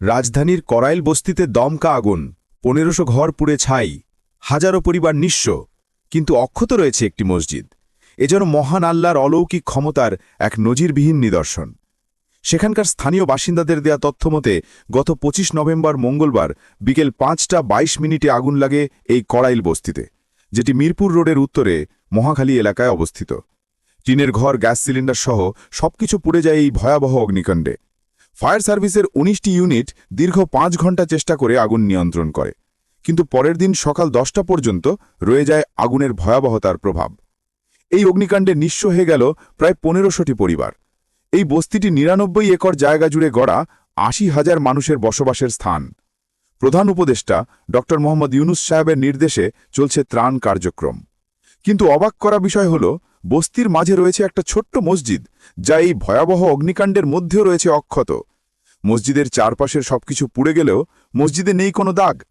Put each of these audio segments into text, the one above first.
রাজধানীর করাইল বস্তিতে দমকা আগুন, পনেরোশো ঘর পুড়ে ছাই, হাজারো পরিবার নিঃস্ব, কিন্তু অক্ষত রয়েছে একটি মসজিদ। এ যেন মহান আল্লাহর অলৌকিক ক্ষমতার এক নজিরবিহীন নিদর্শন। সেখানকার স্থানীয় বাসিন্দাদের দেয়া তথ্যমতে গত ২৫ নভেম্বর মঙ্গলবার বিকেল পাঁচটা ২২ মিনিটে আগুন লাগে এই কড়াইল বস্তিতে, যেটি মিরপুর রোডের উত্তরে মহাখালী এলাকায় অবস্থিত। টিনের ঘর, গ্যাস সিলিন্ডার সহ সবকিছু পুড়ে যায় এই ভয়াবহ অগ্নিকাণ্ডে। ফায়ার সার্ভিসের ১৯টি ইউনিট দীর্ঘ পাঁচ ঘণ্টা চেষ্টা করে আগুন নিয়ন্ত্রণ করে। কিন্তু পরের দিন সকাল দশটা পর্যন্ত রয়ে যায় আগুনের ভয়াবহতার প্রভাব। এই অগ্নিকাণ্ডে নিঃস্ব হয়ে গেল প্রায় পনেরোশোটি পরিবার। এই বস্তিটি নিরানব্বই একর জায়গা জুড়ে গড়া আশি হাজার মানুষের বসবাসের স্থান। প্রধান উপদেষ্টা ড. মোহাম্মদ ইউনুস সাহেবের নির্দেশে চলছে ত্রাণ কার্যক্রম। কিন্তু অবাক করা বিষয় হল, বস্তির মাঝে রয়েছে একটা ছোট্ট মসজিদ, যা এই ভয়াবহ অগ্নিকাণ্ডের মধ্যেও রয়েছে অক্ষত। মসজিদের চারপাশের সবকিছু পুড়ে গেলেও মসজিদে নেই কোনো দাগ।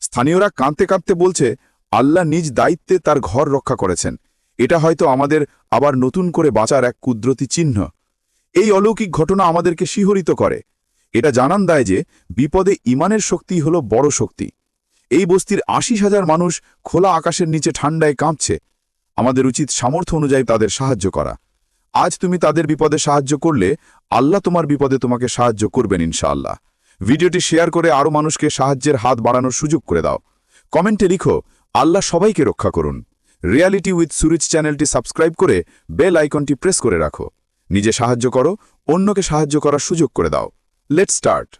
স্থানীয়রা কাঁদতে কাঁদতে বলছে, আল্লাহ নিজ দায়িত্বে তার ঘর রক্ষা করেছেন। এটা হয়তো আমাদের আবার নতুন করে বাঁচার এক কুদরতি চিহ্ন। এই অলৌকিক ঘটনা আমাদেরকে শিহরিত করে। এটা জানান দেয় যে, বিপদে ইমানের শক্তি হল বড় শক্তি। এই বস্তির আশি হাজার মানুষ খোলা আকাশের নিচে ঠান্ডায় কাঁপছে। আমাদের উচিত সামর্থ্য অনুযায়ী তাদের সাহায্য করা। আজ তুমি তাদের বিপদে সাহায্য করলে আল্লাহ তোমার বিপদে তোমাকে সাহায্য করবেন ইনশাআল্লাহ। ভিডিওটি শেয়ার করে আরও মানুষকে সাহায্যের হাত বাড়ানোর সুযোগ করে দাও। কমেন্টে লিখো, আল্লাহ সবাইকে রক্ষা করুন। রিয়ালিটি উইথ সুরিজ চ্যানেলটি সাবস্ক্রাইব করে বেল আইকনটি প্রেস করে রাখো। নিজে সাহায্য করো, অন্যকে সাহায্য করার সুযোগ করে দাও। Let start